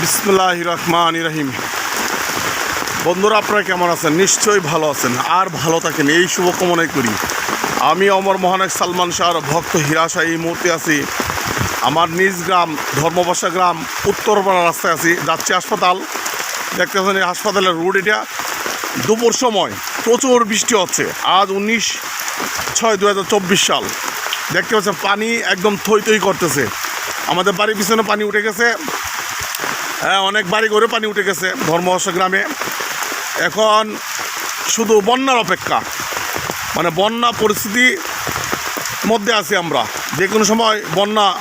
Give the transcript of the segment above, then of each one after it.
বিসমুল্লাহ রহমান রহিম। বন্ধুরা, আপনারা কেমন আছেন? নিশ্চয়ই ভালো আছেন। আর ভালো থাকেন, এই শুভকামনাই করি। আমি অমর মহানায়ক সালমান শাহর ভক্ত হিরাশা এই মুহূর্তে আছি আমার নিজ গ্রাম, ধর্মবাসা গ্রাম উত্তরপাড়া রাস্তায় আছি। যাচ্ছি হাসপাতাল। দেখতে পাচ্ছেন এই হাসপাতালের রোড এটা। দুপুর সময় প্রচুর বৃষ্টি হচ্ছে। আজ উনিশ ছয় দু সাল। দেখতে পাচ্ছেন, পানি একদম থই থই করতেছে। আমাদের বাড়ির পিছনে পানি উঠে গেছে। হ্যাঁ অনেক বাড়ি ঘরে পানি উঠে গেছে ধর্মহর্ষ গ্রামে। এখন শুধু বন্যার অপেক্ষা। মানে বন্যা পরিস্থিতি মধ্যে আছি আমরা। যে কোনো সময় বন্যা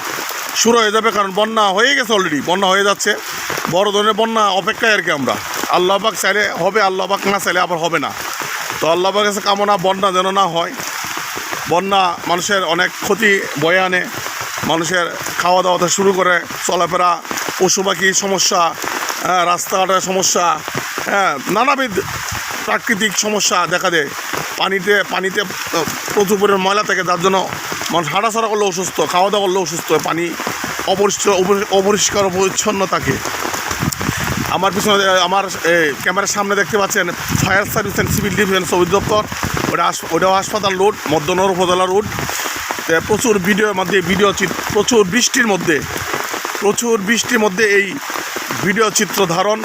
শুরু হয়ে যাবে, কারণ বন্যা হয়ে গেছে অলরেডি বন্যা হয়ে যাচ্ছে। বড় ধরনের বন্যা অপেক্ষায় আর কি আমরা। আল্লাহবাক চাইলে হবে আল্লাহবাক না চাইলে আবার হবে না। তো আল্লাহবাক কাছে কামনা, বন্যা যেন না হয়। বন্যা মানুষের অনেক ক্ষতি বয়ে আনে। মানুষের খাওয়া দাওয়া থেকে শুরু করে চলাফেরা পশু পাখির সমস্যা রাস্তাঘাটের সমস্যা হ্যাঁ নানাবিধ প্রাকৃতিক সমস্যা দেখা দেয়। পানিতে পানিতে, প্রচুর পরিমাণ ময়লা থাকে, যার জন্য মানুষ হাঁটাচড়া করলে অসুস্থ খাওয়া দাওয়া করলে অসুস্থ। পানি অপরিষ্কার অপরিষ্কার পরিচ্ছন্ন থাকে। আমার পিছনে, আমার ক্যামেরার সামনে দেখতে পাচ্ছেন fire service and civil defence অধিদপ্তর। ওটা ওটাও হাসপাতাল রোড, মধ্যনগর উপজেলা রোড। প্রচুর ভিডিওর মধ্যে, ভিডিও চিত্র প্রচুর বৃষ্টির মধ্যে, প্রচুর বৃষ্টির মধ্যে এই ভিডিও চিত্র ধারণ।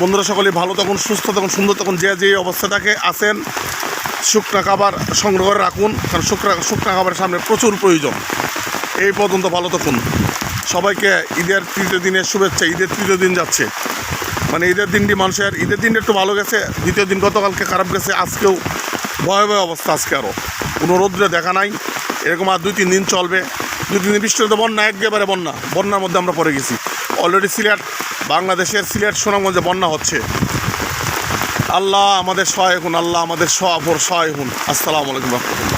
বন্ধুরা সকলে ভালো তখন সুস্থ তখন সুন্দর তখন যে যে অবস্থাটাকে আসেন, শুকনা খাবার সংগ্রহ করে রাখুন, কারণ শুকনা শুকনা খাবারের সামনে প্রচুর প্রয়োজন। এই পর্যন্ত ভালো তখন সবাইকে ঈদের তৃতীয় দিনের শুভেচ্ছা, ঈদের তৃতীয় দিন যাচ্ছে। মানে ঈদের দিনটি মানুষের, ঈদের দিনটা একটু ভালো গেছে, দ্বিতীয় দিন গতকালকে খারাপ গেছে, আজকেও ভয়াবহ অবস্থা আজকে আরও কোনো রৌদ্রে দেখা নাই। এরকম আর দুই তিন দিন চলবে। দুই তিন দিন বৃষ্টি তো বন্যা, একেবারে বন্যা। বন্যার মধ্যে আমরা পড়ে গেছি। অলরেডি সিলেট, বাংলাদেশের সিলেট সুনামগঞ্জে বন্যা হচ্ছে। আল্লাহ আমাদের সহায় হুন, আল্লাহ আমাদের সহ সহায় হুন। আসসালামু আলাইকুম রহমতুল্লাহ।